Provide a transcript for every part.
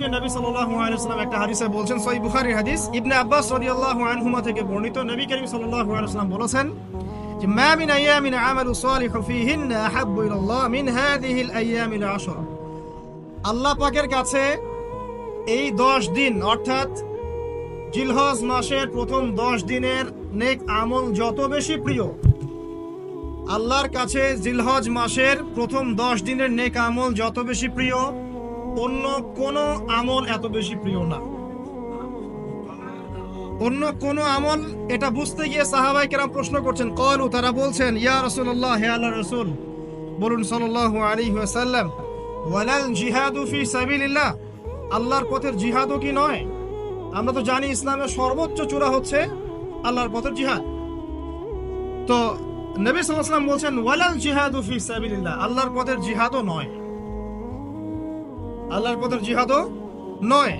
সম্পর্কে নবী একটা হাদিসে বলছেন হাদিস। ইবনে আব্বাস আনহুমা থেকে বর্ণিত নবী করিম বলেছেন যে আহাব্বু ইলাল্লাহ মিন আশরা। আল্লাহ পাকের কাছে এই 10 দিন, অর্থাৎ জিলহজ মাসের প্রথম 10 দিনের নেক আমল যত বেশি প্রিয়, আল্লাহর কাছে জিলহজ মাসের প্রথম 10 দিনের নেক আমল যত বেশি প্রিয় অন্য কোন আমল এত বেশি প্রিয় না। অন্য কোন আমল এটা বুঝতে গিয়ে সাহাবাই কেরাম প্রশ্ন করছেন, কলু, তারা বলছেন, ইয়া রাসূলুল্লাহ, হে আল্লাহ রসুল, বলুন সাল্লাল্লাহু আলাইহি ওয়াসাল্লাম, ওয়ালাল জিহাদু ফি সাবিলিল্লাহ, আল্লাহর পথের জিহাদও কি নয়? আমরা তো জানি ইসলামের সর্বোচ্চ চূড়া হচ্ছে আল্লাহর পথের জিহাদ। তো নবী সাল্লাল্লাহু আলাইহি বলছেন, ওয়ালাল জিহাদু ফি সাবিলিল্লাহ, আল্লাহর পথের জিহাদও নয়। আল্লাহর পথের জিহাদও নয়,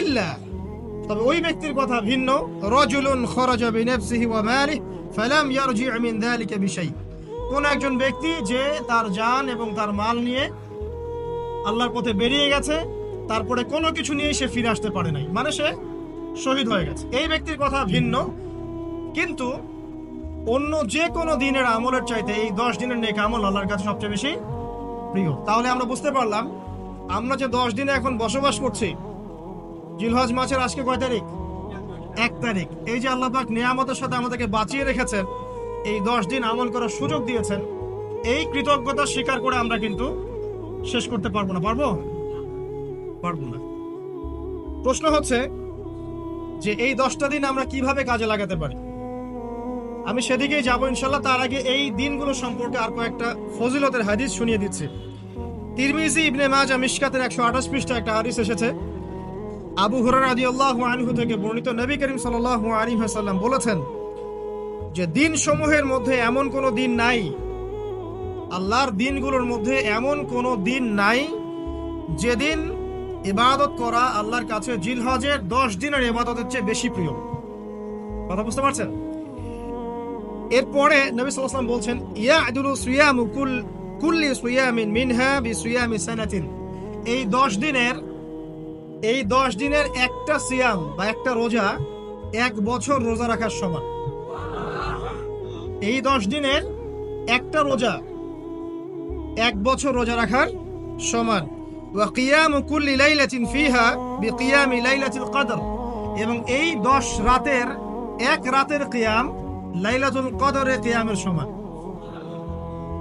ইল্লা। তবে ওই ব্যক্তির কথা ভিন্ন। রজুলুন খরাজা বিনাফসিহি ওয়া মালিহি, ফালাম ইয়ারজি মিন যালিকা বিশাই। কোন একজন ব্যক্তি যে তার জান এবং তার মাল নিয়ে আল্লাহর পথে বেরিয়ে গেছে, তারপরে কোনো কিছু নিয়ে সে ফিরে আসতে পারে নাই। মানে সে শহীদ হয়ে গেছে। এই ব্যক্তির কথা ভিন্ন। কিন্তু অন্য যে কোনো দিনের আমলের চাইতে এই দশ দিনের নেক আমল আল্লাহর কাছে সবচেয়ে বেশি প্রিয়। তাহলে আমরা বুঝতে পারলাম আমরা যে দশ দিনে এখন বসবাস করছি, জিলহজ মাসের আজকে কয় তারিখ? এক তারিখ। এই যে আল্লাহ পাক নিয়ামতের সাথে আমাদেরকে বাঁচিয়ে রেখেছেন, এই দশ দিন আমল করার সুযোগ দিয়েছেন, এই কৃতজ্ঞতা স্বীকার করে আমরা কিন্তু শেষ করতে পারব না। পারব? পারব না। প্রশ্ন হচ্ছে যে এই দশটা দিন আমরা কীভাবে কাজে লাগাতে পারি? আমি সেদিকেই যাব ইনশাল্লাহ। তার আগে এই দিনগুলো সম্পর্কে আর কয়েকটা ফজিলতের হাদিস শুনিয়ে দিচ্ছি। তিরমিজি ইবনে মাজা মিশকাতের একশো আঠাশ পৃষ্ঠা একটা হাদিস এসেছে। আবু হুরার আদি আল্লাহ আনহু থেকে বর্ণিত নবী করিম সাল্লাল্লাহু আলাইহি ওয়াসাল্লাম বলেছেন যে দিন সমূহের মধ্যে এমন কোনো দিন নাই, আল্লাহর দিনগুলোর মধ্যে এমন কোনো দিন নাই যেদিন ইবাদত করা আল্লাহর কাছে জিলহজের দশ দিনের ইবাদতের চেয়ে বেশি প্রিয়। কথা বুঝতে পারছেন? এরপরে নবী আলাইহি বলছেন ইয়া আদুলু সিয়ামু কুল কুল্লি সিয়ামিন মিনহা বিসিয়ামি সানাতিন। এই দশ দিনের, এই দশ দিনের একটা সিয়াম বা একটা রোজা এক বছর রোজা রাখার সমান। এই দশ দিনের একটা রোজা এক বছর রোজা রাখার সমান। ওয়াকিয়াম কুল্লি লাইলাতিন ফিহা বিকিয়ামি লাইলাতিল কদর। এবং এই দশ রাতের, এক রাতের কিয়াম লাইলাতুল কদরের কিয়ামের সমান।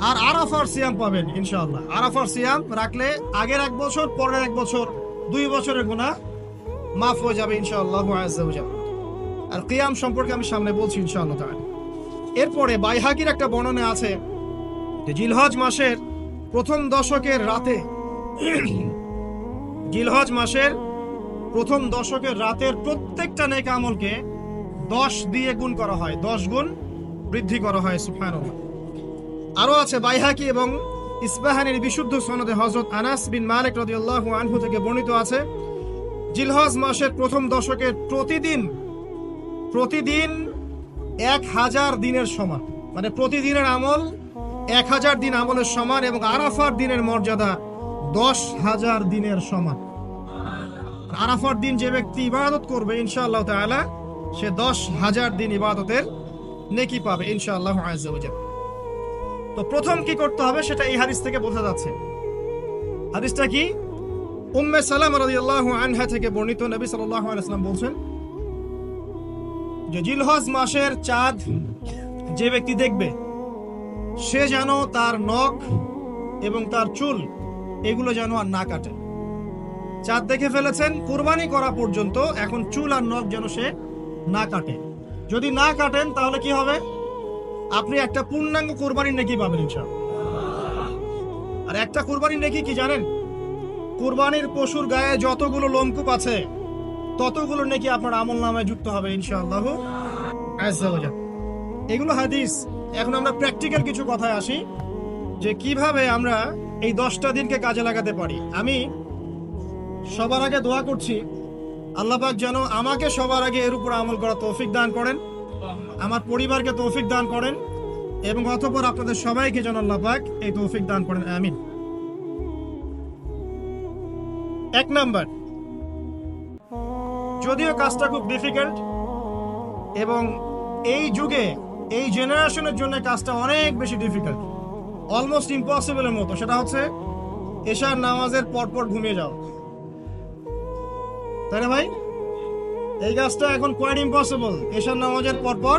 আর আরাফার সিয়াম পাবেন, ইনশাআল্লাহ। আরাফার সিয়াম রাখলে আগের এক বছর, পরের এক বছর, দুই বছরের গুণা মাফ হয়ে যাবে, ইনশাআল্লাহ আর কিয়াম সম্পর্কে আমি সামনে বলছি, ইনশাআল্লাহ তাআলা। এরপরে বাইহাকির একটা বর্ণনা আছে যে জিলহজ মাসের প্রথম দশকের রাতে, জিলহজ মাসের প্রথম দশকের রাতের প্রত্যেকটা নেক আমলকে দশ দিয়ে গুণ করা হয়, দশ গুণ বৃদ্ধি করা হয় সুফানুল্লাহ আরও আছে বাইহাকি এবং ইসবাহানের বিশুদ্ধ সনদে হজরত আনাস বিন মালিক রাদিয়াল্লাহু আনহু থেকে বর্ণিত আছে, জিলহজ মাসের প্রথম দশকে প্রতিদিন প্রতিদিন এক হাজার দিনের সমান। মানে প্রতিদিনের আমল এক হাজার দিন আমলের সমান এবং আরাফার দিনের মর্যাদা দশ হাজার দিনের সমান। আরাফার দিন যে ব্যক্তি ইবাদত করবে ইনশাআল্লাহ তাআলা, সে দশ হাজার দিন ইবাদতের নেকি পাবে ইনশাআল্লাহ আজ্জাওয়াজাল। তো প্রথম কি করতে হবে সেটা এই হাদিস থেকে বোঝা যাচ্ছে। হাদিসটা কি? উম্মে সালাম রাদিয়াল্লাহু আনহা থেকে বর্ণিত নবী সাল্লাল্লাহু আলাইহি বলছেন, যে জিলহজ মাসের চাঁদ যে ব্যক্তি দেখবে, সে যেন তার নখ এবং তার চুল এগুলো যেন আর না কাটে। চাঁদ দেখে ফেলেছেন, কুরবানি করা পর্যন্ত এখন চুল আর নখ যেন সে না কাটে। যদি না কাটেন তাহলে কি হবে? আপনি একটা পূর্ণাঙ্গ কোরবানির নেকি পাবেন ইনশাআল্লাহ। আর একটা কোরবানির নেকি কি জানেন? কোরবানির পশুর গায়ে যতগুলো লোমকূপ আছে, ততগুলো নাকি আপনার আমল নামায় যুক্ত হবে ইনশাআল্লাহ। এগুলো হাদিস। এখন আমরা প্র্যাকটিক্যাল কিছু কথায় আসি, যে কীভাবে আমরা এই দশটা দিনকে কাজে লাগাতে পারি। আমি সবার আগে দোয়া করছি, আল্লাহ পাক যেন আমাকে সবার আগে এর উপর আমল করা তৌফিক দান করেন। আমার পরিবারকে তৌফিক দান করেন এবং অতপর আপনাদের সবাইকে যেন আল্লাহ পাক এই তৌফিক দান করেন, আমিন। এক নাম্বার, যদিও কাজটা খুব ডিফিকাল্ট এবং এই যুগে, এই জেনারেশনের জন্য কাজটা অনেক বেশি ডিফিকাল্ট অলমোস্ট ইম্পসিবলের মতো। সেটা হচ্ছে এশার নামাজের পরপর ঘুমিয়ে যাও তাই না ভাই? এই কাজটা এখন কোয়াইট ইম্পসিবল এশার নামাজের পরপর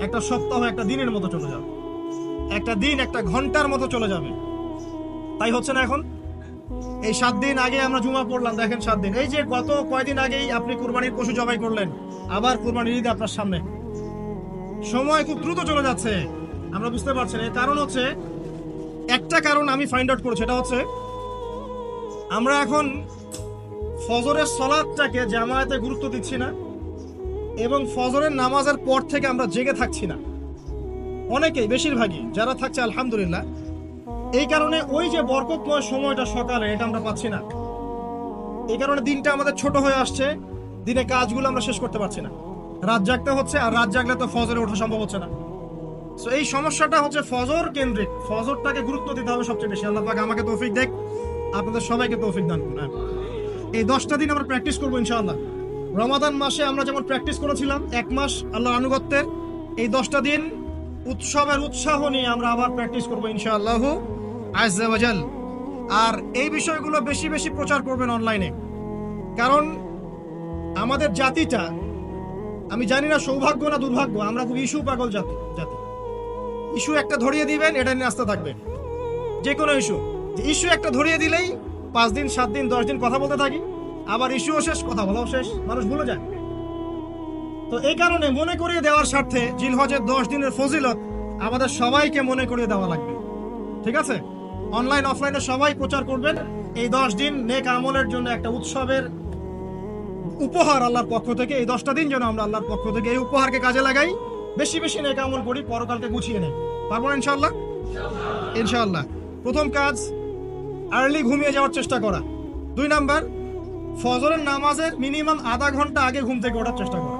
একটা সপ্তাহ, একটা দিনের মতো চলে যাবে। একটা দিন, একটা ঘণ্টার মতো চলে যাবে। তাই হচ্ছে না এখন? এই সাত দিন আগে আমরা জুমা পড়লাম, দেখেন সাত দিন। এই যে গত কয়দিন আগেই আপনি কুরবানির পশু জবাই করলেন, আবার কুরবানির ঈদ আপনার সামনে। সময় খুব দ্রুত চলে যাচ্ছে। আমরা বুঝতে পারছি না। কারণ হচ্ছে, একটা কারণ আমি ফাইন্ড আউট করেছি এটা হচ্ছে, আমরা এখন ফজরের সলাদটাকে জামায়াতে গুরুত্ব দিচ্ছি না। এবং ফজরের নামাজের পর থেকে আমরা জেগে থাকছি না। অনেকেই, বেশিরভাগই, যারা থাকছে, আলহামদুলিল্লাহ, এই কারণে ওই যে বরকতময় সময়টা সকালে, এটা আমরা পাচ্ছি না। এই কারণে দিনটা আমাদের ছোট হয়ে আসছে, দিনে কাজগুলো আমরা শেষ করতে পারছি না। রাত জাগতে হচ্ছে, আর রাত জাগলে তো ফজরে ওঠা সম্ভব হচ্ছে না। সো এই সমস্যাটা হচ্ছে ফজর কেন্দ্রিক। ফজরটাকে গুরুত্ব দিতে হবে সবচেয়ে বেশি। আল্লাহ পাক আমাকে তৌফিক দেখ। আপনাদের সবাইকে তৌফিক দান করুন। এই দশটা দিন আমরা প্র্যাকটিস করব ইনশাআল্লাহ। রমাদান মাসে আমরা যেমন প্র্যাকটিস করেছিলাম, এক মাস আল্লাহর আনুগত্যের, এই দশটা দিন উৎসবের উৎসাহ নিয়ে আমরা আবার প্র্যাকটিস করব ইনশাআল্লাহ আজাল আর এই বিষয়গুলো বেশি বেশি প্রচার করবেন অনলাইনে কারণ আমাদের জাতিটা, আমি জানি না সৌভাগ্য না দুর্ভাগ্য, আমরা খুব ইস্যু পাগল জাতি জাতি। ইস্যু একটা ধরিয়ে দিবেন, এটা নিয়ে আসতে থাকবে। যে কোনো ইস্যু ইস্যু একটা ধরিয়ে দিলেই পাঁচ দিন, সাত দিন, দশ দিন কথা বলতে থাকি। আবার ইস্যুও শেষ, কথা বলাও শেষ, মানুষ ভুলে যায়। তো এই কারণে মনে করিয়ে দেওয়ার স্বার্থে জিলহজের দশ দিনের ফজিলত আমাদের সবাইকে মনে করিয়ে দেওয়া লাগবে। ঠিক আছে? অনলাইন, অফলাইনে সবাই প্রচার করবেন। এই দশ দিন নেক আমলের জন্য একটা উৎসবের উপহার আল্লাহর পক্ষ থেকে, এই দশটা দিন যেন আমরা আল্লাহর পক্ষ থেকে এই উপহারকে কাজে লাগাই। বেশি বেশি নেক আমল করি, পরকালকে গুছিয়ে নেই। না ইনশাল্লাহ ইনশাআল্লাহ। প্রথম কাজ আর্লি ঘুমিয়ে যাওয়ার চেষ্টা করা। দুই নাম্বার ফজরের নামাজের মিনিমাম আধা ঘণ্টা আগে ঘুম থেকে ওঠার চেষ্টা করা।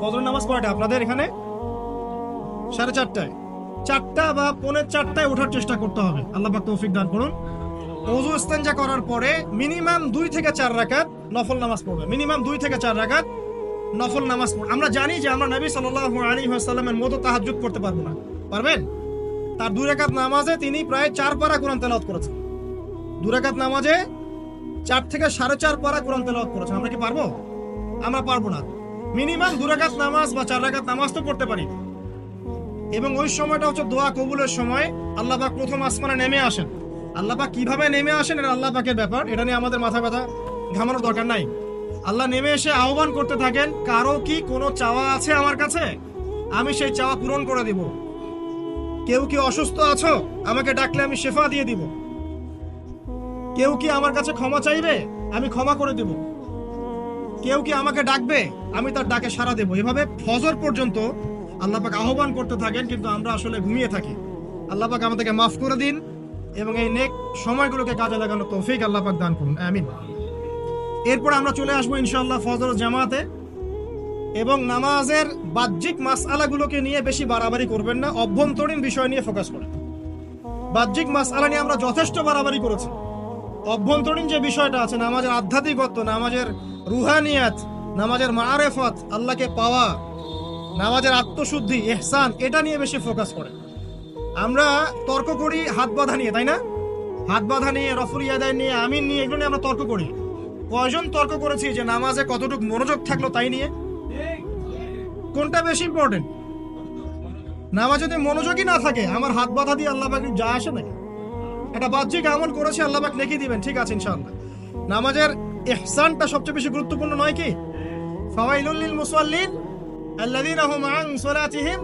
ফজরের নামাজ কয়টা আপনাদের এখানে? সাড়ে চারটায়। চারটা বা পৌনে চারটায় ওঠার চেষ্টা করতে হবে। আল্লাহ পাক তৌফিক দান করুন। ওযু ইস্তেঞ্জা করার পরে মিনিমাম দুই থেকে চার রাকাত নফল নামাজ পড়বে। মিনিমাম দুই থেকে চার রাকাত নফল নামাজ পড়বে। আমরা জানি যে আমরা নবী সাল্লাল্লাহু আলাইহি ওয়াসাল্লামের মতো তাহাজ্জুদ করতে পারব না। পারবেন? তার দুই রাকাত নামাজে তিনি প্রায় চার পারা কোরআন তেলাওয়াত করেছেন। দুই রাকাত নামাজে চার থেকে সাড়ে চার পারা কোরআন তেলাওয়াত করেছেন। আমরা কি পারব? আমরা পারব না। মিনিমাম দু রাকাত নামাজ বা চার রাকাত নামাজ তো পড়তে পারি। এবং ওই সময়টা হচ্ছে দোয়া কবুলের সময়। আল্লাহ পাক প্রথম আসমানে নেমে আসেন। আল্লাহ পাক কীভাবে নেমে আসেন এটা আল্লাহ পাকের ব্যাপার। এটা নিয়ে আমাদের মাথা ব্যথা, ঘামানোর দরকার নাই। আল্লাহ নেমে এসে আহ্বান করতে থাকেন, কারও কি কোনো চাওয়া আছে আমার কাছে? আমি সেই চাওয়া পূরণ করে দিব। কেউ কি অসুস্থ আছো? আমাকে ডাকলে আমি শেফা দিয়ে দিব। কেউ কি আমার কাছে ক্ষমা চাইবে? আমি ক্ষমা করে দিব। কেউ কি আমাকে ডাকবে? আমি তার ডাকে সাড়া দেবো। এভাবে ফজর পর্যন্ত আল্লাহ পাক আহ্বান করতে থাকেন, কিন্তু আমরা আসলে ঘুমিয়ে থাকি। আল্লাহ পাক আমাদেরকে মাফ করে দিন এবং এই নেক সময়গুলোকে কাজে লাগানো তৌফিক আল্লাহ পাক দান করুন। আমিন। এরপর আমরা চলে আসব ইনশাআল্লাহ ফজর জামাতে এবং নামাজের বাহ্যিক মাসআলাগুলোকে নিয়ে বেশি বাড়াবাড়ি করবেন না, অভ্যন্তরীণ বিষয় নিয়ে ফোকাস করেন। বাহ্যিক মাসআলা নিয়ে আমরা যথেষ্ট বাড়াবাড়ি করেছি। অভ্যন্তরীণ যে বিষয়টা আছে, নামাজের আধ্যাত্মিকত্ব, নামাজের রুহানিয়াত, নামাজের মারেফত, আল্লাহকে পাওয়া, নামাজের আত্মশুদ্ধি এহসান এটা নিয়ে বেশি ফোকাস করে। আমরা তর্ক করি হাত বাঁধা নিয়ে, তাই না? হাত বাঁধা নিয়ে, রফুল ইয়াদায় নিয়ে, আমিন নিয়ে, এগুলো নিয়ে আমরা তর্ক করি। কয়জন তর্ক করেছি যে নামাজে কতটুকু মনোযোগ থাকল তাই নিয়ে? কোনটা বেশি ইম্পর্টেন্ট নামাজ যদি মনোযোগই না থাকে, আমার হাত বাঁধা দিয়ে আল্লাহ যা আসে নাকি এটা বাহ্যিক আমল করেছে, আল্লাহ পাক নেকি দিবেন, ঠিক আছে, ইনশাআল্লাহ। নামাজের ইহসানটা সবচেয়ে বেশি গুরুত্বপূর্ণ নয় কি? ফাওয়াইলুল লিল মুসাল্লিন আল্লাযীনা হুম আন সালাতিহিম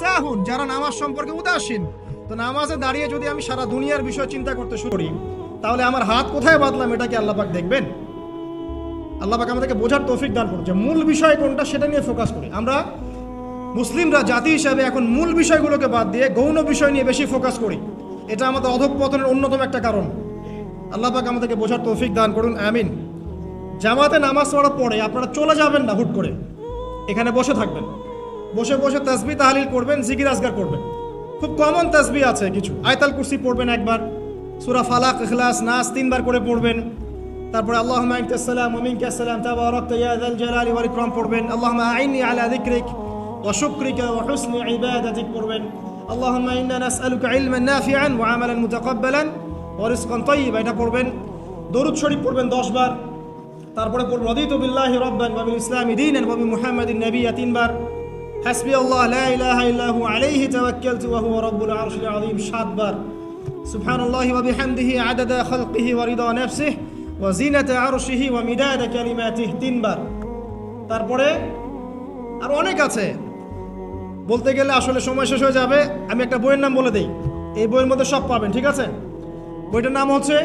সাহুন, যারা নামাজ সম্পর্কে উদাসীন। তো নামাজে দাঁড়িয়ে যদি আমি সারা দুনিয়ার বিষয় চিন্তা করতে শুরু করি, তাহলে আমার হাত কোথায় বাঁধলাম এটা কি আল্লাহ পাক দেখবেন? আল্লাহ পাক আমাদেরকে বোঝার তৌফিক দান করুন যে মূল বিষয় কোনটা, সেটা নিয়ে ফোকাস করি। আমরা মুসলিমরা জাতি হিসাবে এখন মূল বিষয়গুলোকে বাদ দিয়ে গৌণ বিষয় নিয়ে বেশি ফোকাস করি। এটা আমাদের অধঃপতনের অন্যতম একটা কারণ। আল্লাহ পাক আমাদেরকে বোঝার তৌফিক দান করুন, আমিন। জামাতে নামাজ পড়ার পরে আপনারা চলে যাবেন না হুট করে। এখানে বসে থাকবেন। বসে বসে তাসবি তাহলিল করবেন, জিকির আজগার করবেন। খুব কমন তাসবি আছে কিছু। আয়তাল কুরসি পড়বেন একবার, সূরা ফালাক, ইখলাস, নাস তিনবার করে পড়বেন। তারপরে আল্লাহুম্মা আনতাস সালাম ওয়া মিনকাস সালাম, তাবারাকতা ইয়া যাল জালালি ওয়াল ইকরাম পড়বেন। আল্লাহুম্মা আইনি আলা যিকরিক ওয়া শুকরিকা ওয়া হুসনি ইবাদাতিক পড়বেন। নাসআলুকা ইলমান নাফিআন ওয়া আমালান মুতাকাব্বালান ওয়া রিজকান তাইয়্যিবা এটা পড়বেন, দরুদ শরীফ পড়বেন 10 বার। তারপরে পড়বেন, রদিতু বিল্লাহি রাব্বান ওয়া বিল ইসলামি দীনান ওয়া বিমুহাম্মাদিন নাবিয়্যা তিনবার। হাসবি আল্লাহ, লা ইলাহা ইল্লা হু আলাইহি তাওয়াক্কালতু ওয়া হুয়া রাব্বুল আরশিল আযীম, সাতবার। সুবহানাল্লাহি ওয়া বিহামদিহি, আদাদা খালকিহি ওয়া রিদা নাফসিহি ওয়া জিনাতা আরশিহি ওয়া মিদাদা কালিমাতিহি, তিনবার। তারপরে আর অনেক আছে। বলতে গেলে আসলে সময় শেষ হয়ে যাবে, আমি একটা বইয়ের নাম বলে দিই। এই বইয়ের মধ্যে সব পাবেন, ঠিক আছে? বইটার নাম হচ্ছে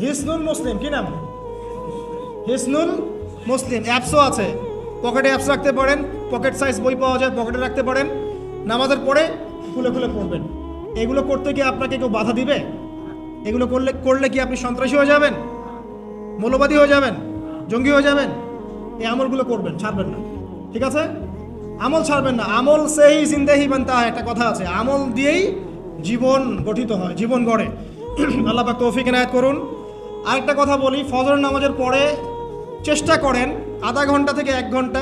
হিসনুল মুসলিম, কি নাম? হিসনুল মুসলিম, অ্যাপসও আছে। পকেটে অ্যাপস রাখতে পারেন, পকেট সাইজ বই পাওয়া যায়, পকেটে রাখতে পারেন। নামাজের পরে খুলে খুলে পড়বেন। এগুলো করতে গিয়ে আপনাকে কেউ বাধা দিবে? এগুলো করলে করলে কি আপনি সন্ত্রাসী হয়ে যাবেন? মৌলবাদী হয়ে যাবেন? জঙ্গি হয়ে যাবেন? এই আমলগুলো করবেন, ছাড়বেন না। ঠিক আছে? আমল ছাড়বেন না। আমল সেই জিন্দেহি বানতা একটা কথা আছে। আমল দিয়েই জীবন গঠিত হয়, জীবন গড়ে। আল্লাহ পাক তৌফিক এনায়েত করুন। আরেকটা কথা বলি ফজর নামাজের পরে চেষ্টা করেন আধা ঘণ্টা থেকে এক ঘণ্টা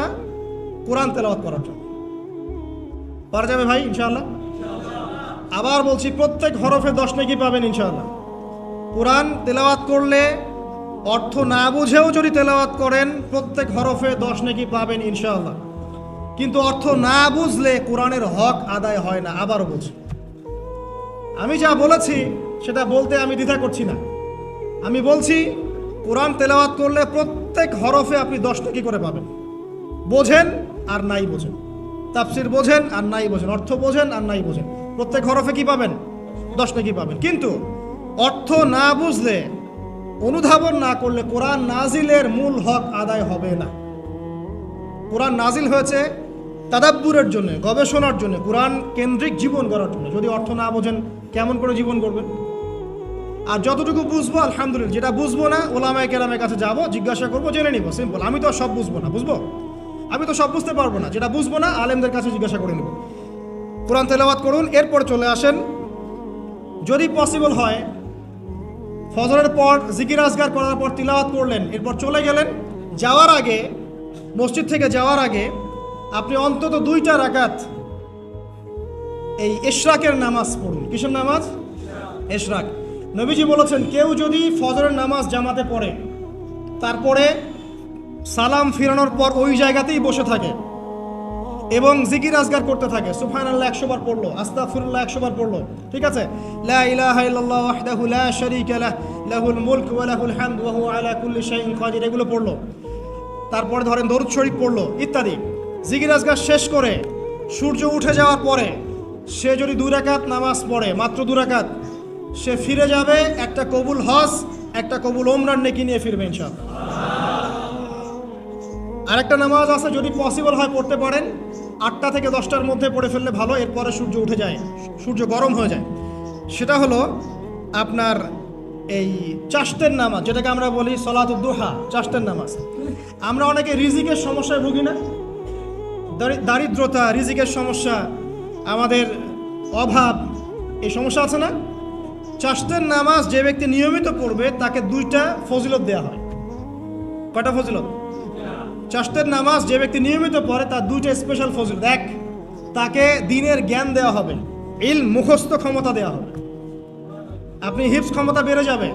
কোরআন তেলাওয়াত করার জন্য। পারা যাবে ভাই, ইনশাআল্লাহ? আবার বলছি, প্রত্যেক হরফে দশ নাকি পাবেন, ইনশাআল্লাহ। কোরআন তেলাওয়াত করলে অর্থ না বুঝেও যদি তেলাওয়াত করেন, প্রত্যেক হরফে দশ নাকি পাবেন, ইনশাআল্লাহ। কিন্তু অর্থ না বুঝলে কোরআনের হক আদায় হয় না, আবারও বলছি। আমি যা বলেছি, সেটা বলতে আমি দ্বিধা করছি না। আমি বলছি, কোরআন তেলাওয়াত করলে প্রত্যেক হরফে আপনি দশ টাকি করে পাবেন? বোঝেন আর নাই বোঝেন। তাফসির বোঝেন আর নাই বোঝেন। অর্থ বোঝেন আর নাই বোঝেন। প্রত্যেক হরফে কি পাবেন? দশ টাকি পাবেন? কিন্তু অর্থ না বুঝলে, অনুধাবন না করলে কোরআন নাজিলের মূল হক আদায় হবে না। কোরআন নাজিল হয়েছে তাদাব্বুরের জন্য, গবেষণার জন্য, কোরআন কেন্দ্রিক জীবন গড়ার জন্য, যদি অর্থ না বোঝেন, কেমন করে জীবন করবেন আর যতটুকু বুঝব, আলহামদুলিল্লাহ, যেটা বুঝব না, ওলামায় কেরামের কাছে যাব, জিজ্ঞাসা করব, জেনে নিবো সিম্পল আমি তো সব বুঝব না, বুঝব? আমি তো সব বুঝতে পারব না, যেটা বুঝব না, আলেমদের কাছে জিজ্ঞাসা করে নেব। কোরআন তেলাওয়াত করুন, এরপর চলে আসেন। যদি পসিবল হয়, ফজরের পর জিকির আজগার করার পর তিলাওয়াত করলেন, এরপর চলে গেলেন। যাওয়ার আগে, মসজিদ থেকে যাওয়ার আগে আপনি অন্তত দুইটা রাকাত এই এশরাকের নামাজ পড়ুন। কিসের নামাজ? এশরাক। নবীজি বলেছেন, কেউ যদি ফজরের নামাজ জামাতে পড়ে, তারপরে সালাম ফিরানোর পর ওই জায়গাতেই বসে থাকে এবং জিকির আজগার করতে থাকে। সুফান আল্লাহ একশো বার পড়ল, আস্তাগফিরুল্লাহ, একশো বার পড়ল। ঠিক আছে? লা মুলক লাহুল কুল্লি এগুলো পড়ল। তারপরে ধরেন দরুদ শরীফ পড়ল, ইত্যাদি। জিকির আজগার শেষ করে, সূর্য উঠে যাওয়ার পরে সে যদি দুই রাকাত নামাজ পড়ে, মাত্র দু রাকাত, সে ফিরে যাবে একটা কবুল হজ, একটা কবুল ওমরান নেকি নিয়ে ফিরবে ইনশাআল্লাহ। আরেকটা নামাজ আছে, যদি পসিবল হয় পড়তে পারেন, আটটা থেকে দশটার মধ্যে পড়ে ফেললে ভালো, এরপরে সূর্য উঠে যায়, সূর্য গরম হয়ে যায়। সেটা হলো আপনার এই চাষতের নামাজ, যেটাকে আমরা বলি সলাতুদ্দোহা চাষতের নামাজ। আমরা অনেকে রিজিকের সমস্যায় ভুগি না দারিদ্রতা, রিজিকের সমস্যা, আমাদের অভাব, এই সমস্যা আছে না? চাষতের নামাজ যে ব্যক্তি নিয়মিত পড়বে, তাকে দুইটা ফজিলত দেওয়া হয়। কয়টা ফজিলত? চাষতের নামাজ যে ব্যক্তি নিয়মিত পড়ে, তার দুইটা স্পেশাল ফজিলত। এক, তাকে দিনের জ্ঞান দেওয়া হবে। ইল মুখস্থ ক্ষমতা দেওয়া হবে। আপনি হিপস ক্ষমতা বেড়ে যাবে।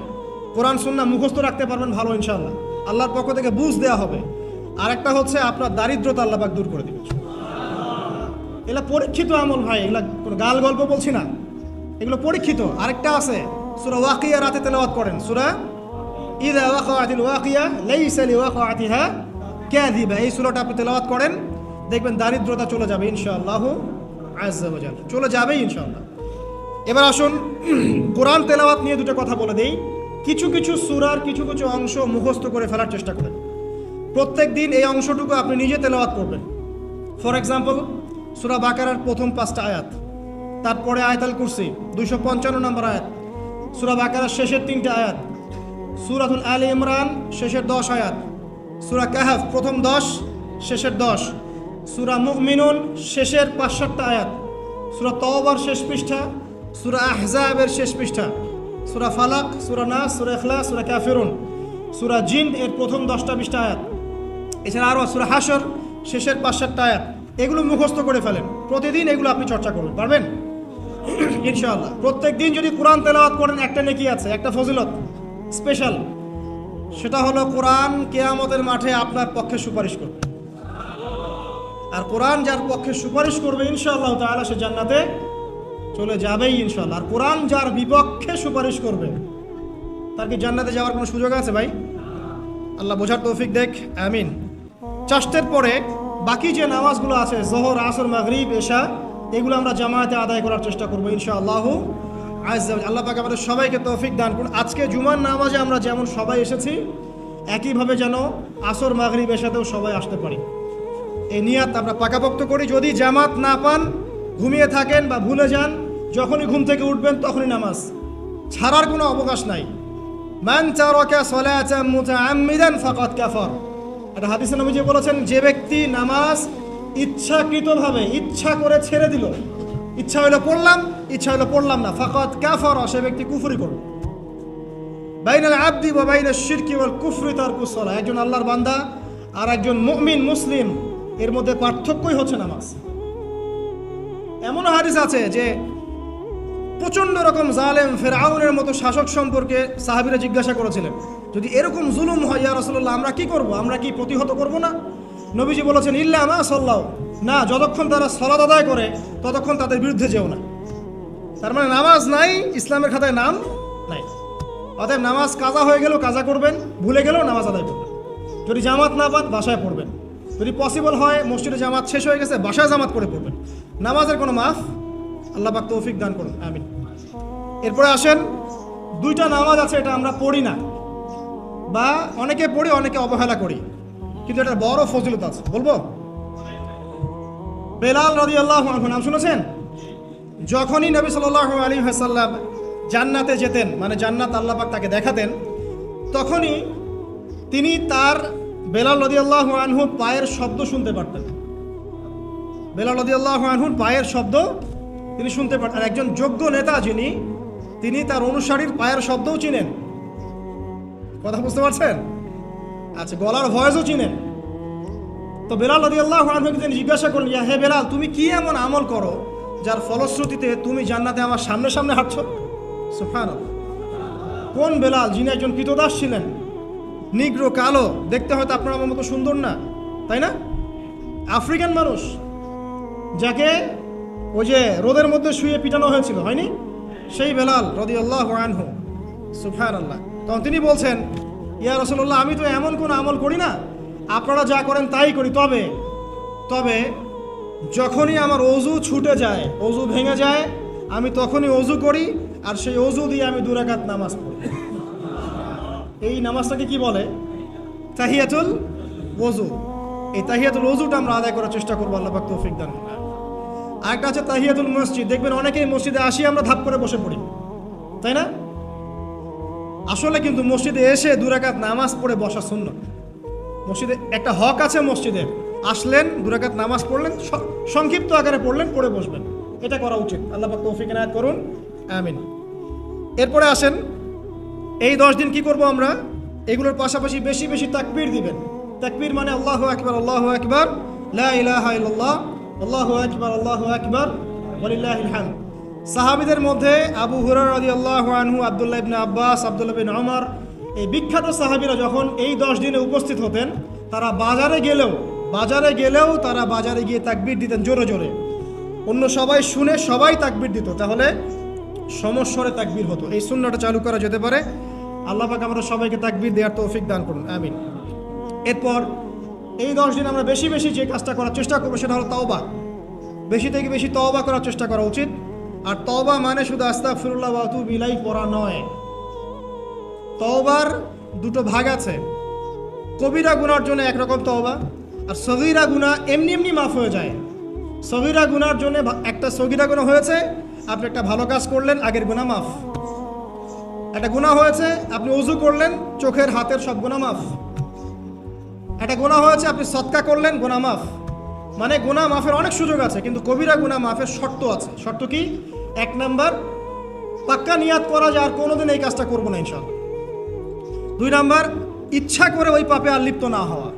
কোরআন সুন্না মুখস্থ রাখতে পারবেন ভালো ইনশাল্লাহ আল্লাহর পক্ষ থেকে বুঝ দেওয়া হবে। আরেকটা হচ্ছে আপনার দারিদ্রতা আল্লাহ দূর করে দিবে এগুলা পরীক্ষিত আমল ভাই, এগুলা কোনো গাল গল্প বলছি না। এগুলো পরীক্ষিত। আরেকটা আছে, সুরা ওয়াকিয়া রাতে তেলাওয়াত করেন। সুরা ইদা ওয়াকাতিল ওয়াকিয়া লাইসা লিওয়াকাতিহা কাযিবা। এই সূরাটা আপনি তেলাওয়াত করেন, দেখবেন দারিদ্রতা চলে যাবে ইনশাআল্লাহ আজ্জা ওয়া চলে যাবেই ইনশাআল্লাহ। এবার আসুন, কোরআন তেলাওয়াত নিয়ে দুটো কথা বলে দেই। কিছু কিছু সূরার কিছু কিছু অংশ মুখস্থ করে ফেলার চেষ্টা করেন। প্রত্যেক দিন এই অংশটুকু আপনি নিজে তেলাওয়াত করবেন। ফর এক্সাম্পল সুরা বাকারার প্রথম পাঁচটা আয়াত। তারপরে আয়াতাল কুরসি, দুইশো পঞ্চান্ন নম্বর আয়াত। সুরা বাকারার শেষের তিনটে আয়াত। সুরাতুল আলী ইমরান, শেষের দশ আয়াত। সুরা কাহাফ, প্রথম দশ, শেষের দশ। সুরা মুমিনুন, শেষের পাঁচ সাতটা আয়াত। সুরা তওবার শেষ পৃষ্ঠা, সুরা আহজাবের শেষ পৃষ্ঠা। সুরা ফালাক, সুরা নাস, সুরা ইখলাস, সুরা কাফিরুন। সুরা জিন, এর প্রথম দশটা বিশটা আয়াত। এছাড়া আরও সুরা হাসর শেষের পাঁচ সাতটা আয়াত। এগুলো মুখস্থ করে ফেলেন। প্রতিদিন এগুলো আপনি চর্চা করুন, পারবেন? ইনশাআল্লাহ। প্রত্যেক দিন যদি কোরআন তেলাওয়াত করেন, একটা নেকি আছে, একটা ফজিলত, স্পেশাল। সেটা হলো কোরআন কেয়ামতের মাঠে আপনার পক্ষে সুপারিশ করবে। আর কোরআন যার পক্ষে সুপারিশ করবে, ইনশাআল্লাহ তাআলা সে জান্নাতে চলে যাবেই, ইনশাআল্লাহ। আর কোরআন যার বিপক্ষে সুপারিশ করবে, তার কি জান্নাতে যাওয়ার কোনো সুযোগ আছে ভাই? আল্লাহ বোঝার তৌফিক দেখ, আমিন। চাষটের পরে বাকি যে নামাজগুলো আছে, জোহর, আসর, মাগরিব, এশা, এগুলো আমরা জামায়াতে আদায় করার চেষ্টা করব, ইনশাআল্লাহ আল্লাহ পাক আমাদের সবাইকে তৌফিক দান করুন। আজকে জুমার নামাজে আমরা যেমন সবাই এসেছি, একইভাবে যেন আসর, মাগরিব, এশাতেও সবাই আসতে পারি। এই নিয়াত আমরা পাকাপোক্ত করি। যদি জামাত না পান, ঘুমিয়ে থাকেন বা ভুলে যান, যখনই ঘুম থেকে উঠবেন তখনই নামাজ। ছাড়ার কোনো অবকাশ নাই। মান চারকা সলাতাম মুতাআম্মিদান ফাকাদ কাফার। এটা হাদিসে নবীজি বলেছেন, যে ব্যক্তি নামাজ ইচ্ছাকৃতভাবে ইচ্ছা করে ছেড়ে দিল, ইচ্ছা হইল পড়লাম, ইচ্ছা হইল পড়লাম না, ফাকাদ কাফার, সে ব্যক্তি কুফরি করল বাইনাল আব্দি বা বাইনাল শিরকি ওয়াল কুফরি তার কুসলা একজন আল্লাহর বান্দা আর একজন মুমিন মুসলিম, এর মধ্যে পার্থক্যই হচ্ছে নামাজ। এমন হাদিস আছে যে প্রচণ্ড রকম জালেম ফেরাউনের মতো শাসক সম্পর্কে সাহাবিরা জিজ্ঞাসা করেছিলেন। যদি এরকম জুলুম হয়, ইয়া রসল্লাহ আমরা কি করব? আমরা কি প্রতিহত করব না? নবীজি বলেছেন, ইল্লা মা সাল্লাহ না, যতক্ষণ তারা সলাদ আদায় করে, ততক্ষণ তাদের বিরুদ্ধে যেও না। তার মানে নামাজ নাই, ইসলামের খাতায় নাম নাই। অতএব নামাজ কাজা হয়ে গেলেও কাজা করবেন, ভুলে গেলেও নামাজ আদায় করবেন। যদি জামাত না পান, বাসায় পড়বেন। যদি পসিবল হয়, মসজিদে জামাত শেষ হয়ে গেছে, বাসায় জামাত করে পড়বেন। নামাজের কোনো মাফ আল্লাহ পাক তৌফিক দান করুন, আমিন। এরপরে আসেন, দুইটা নামাজ আছে, এটা আমরা পড়ি না। বা অনেকে পড়ি, অনেকে অবহেলা করি। কিন্তু এটা বড় ফজিলত আছে। বলব? বেলাল রদি আল্লাহ নাম শুনেছেন? যখনই নবী সাল আলী হাসাল্লাম জান্নাতে যেতেন মানে জান্নাত আল্লাহ পাক তাকে দেখাতেন, তখনই তিনি তার বেলাল রদি আল্লাহ আনহুর পায়ের শব্দ শুনতে পারতেন। বেলাল রদি আল্লাহ আনহুর পায়ের শব্দ তিনি শুনতে পারতেন। একজন যোগ্য নেতা যিনি, তিনি তার অনুসারীর পায়ের শব্দও চিনেন। কথা বুঝতে পারছেন? আচ্ছা গলার ভয়েসও চিনেন। তো বেলাল রদি আল্লাহ আনহুকে তিনি জিজ্ঞাসা করলেন, ইয়া হে বেলাল, তুমি কি এমন আমল করো যার ফলশ্রুতিতে তুমি জান্নাতে আমার সামনে সামনে হাঁটছো? সুফান কোন বেলাল, যিনি একজন কৃতদাস ছিলেন, নিগ্র, কালো, দেখতে হয়তো আপনার আমার মতো সুন্দর না, তাই না? আফ্রিকান মানুষ, যাকে ওই যে রোদের মধ্যে শুয়ে পিটানো হয়েছিল, হয়নি? সেই বেলাল রদি আল্লাহ আনহু সুফান আল্লাহ তখন তিনি বলছেন, ইয়া রসল্লাহ আমি তো এমন কোনো আমল করি না। আপনারা যা করেন তাই করি। তবে তবে যখনই আমার অজু ছুটে যায়, অজু ভেঙে যায়, আমি তখনই অজু করি আর সেই অজু দিয়ে আমি দুরাকাত নামাজ পড়ি। এই নামাজটাকে কি বলে? তাহিয়াতুল ওজু এই তাহিয়াতুল ওজুটা আমরা আদায় করার চেষ্টা করব, আল্লাহ পাক তৌফিক দান। আরেকটা আছে তাহিয়াতুল মসজিদ। দেখবেন অনেকেই মসজিদে আসি, আমরা ধাপ করে বসে পড়ি। তাই না? আসলে কিন্তু মসজিদে এসে দুরাকাত নামাজ পড়ে বসা শূন্য মসজিদে একটা হক আছে মসজিদে। আসলেন দুরাকাত নামাজ পড়লেন সংক্ষিপ্ত আকারে পড়লেন, পড়ে বসবেন। এটা করা উচিত। আল্লাহ পাক তৌফিক এনায়েত করুন। আমিন। এরপরে আসেন, এই দশ দিন কি করব আমরা? এগুলোর পাশাপাশি বেশি বেশি তাকবীর দিবেন। তাকবীর মানে আল্লাহ আকবার আল্লাহ আকবার, লা ইলাহা ইল্লাল্লাহ, আল্লাহু আকবার আল্লাহু আকবার, ওয়ালিল্লাহিল হামদ। সাহাবীদের মধ্যে আবু হুরার হুরায়রা আল্লাহ আনহু, আব্দুল্লাহ ইবনে আব্বাস, আব্দুল্লাহ বিন ওমর এই বিখ্যাত সাহাবিরা যখন এই দশ দিনে উপস্থিত হতেন, তারা বাজারে গেলেও বাজারে গেলেও তারা বাজারে গিয়ে তাকবির দিতেন জোরে জোরে। অন্য সবাই শুনে সবাই তাকবির দিত, তাহলে সমস্বরে তাকবির হতো। এই শূন্যটা চালু করা যেতে পারে। আল্লাহ পাক আমরা সবাইকে তাকবির দেওয়ার তৌফিক দান করুন, আমিন। এরপর এই দশ দিন আমরা বেশি বেশি যে কাজটা করার চেষ্টা করব, সেটা হলো তাওবা। বেশি থেকে বেশি তওবা করার চেষ্টা করা উচিত। আর তবা মানে শুধু আস্তা ফিরুল্লাহ বাতু বিলাই পড়া নয়। তওবার দুটো ভাগ আছে। কবিরা গুনার জন্য একরকম তওবা আর সগিরা গুণা এমনি এমনি মাফ হয়ে যায়। সগিরা গুনার জন্য একটা সগিরা গুণা হয়েছে, আপনি একটা ভালো কাজ করলেন, আগের গুণা মাফ। একটা গুণা হয়েছে, আপনি উজু করলেন, চোখের, হাতের সব গুণা মাফ। একটা গুণা হয়েছে, আপনি সৎকা করলেন গুণা মাফ। মানে গুণা মাফের অনেক সুযোগ আছে, কিন্তু কবিরা গুণা মাফের শর্ত আছে। শর্ত কি? এক নাম্বার, পাক্কা নিয়াত করা যায় আর কোনোদিন এই কাজটা করব না ইনশাল্লাহ। দুই নাম্বার, ইচ্ছা করে ওই পাপে আর লিপ্ত না হওয়া।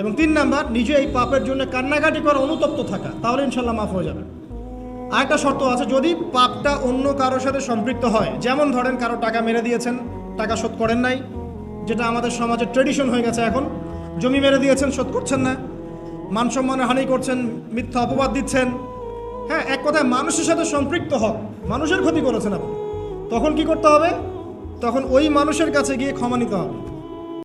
এবং তিন নাম্বার, নিজে এই পাপের জন্য কান্নাকাটি করা অনুতপ্ত থাকা, তাহলে ইনশাল্লাহ মাফ হয়ে যাবে। আরেকটা শর্ত আছে, যদি পাপটা অন্য কারোর সাথে সম্পৃক্ত হয়, যেমন ধরেন কারও টাকা মেরে দিয়েছেন, টাকা শোধ করেন নাই, যেটা আমাদের সমাজের ট্রেডিশন হয়ে গেছে এখন, জমি মেরে দিয়েছেন, শোধ করছেন না, মান সম্মানের হানি করছেন, মিথ্যা অপবাদ দিচ্ছেন হ্যাঁ এক কথায় মানুষের সাথে সম্পৃক্ত হক মানুষের ক্ষতি করেছেন আপনি। তখন কি করতে হবে? তখন ওই মানুষের কাছে গিয়ে ক্ষমা নিতে হবে।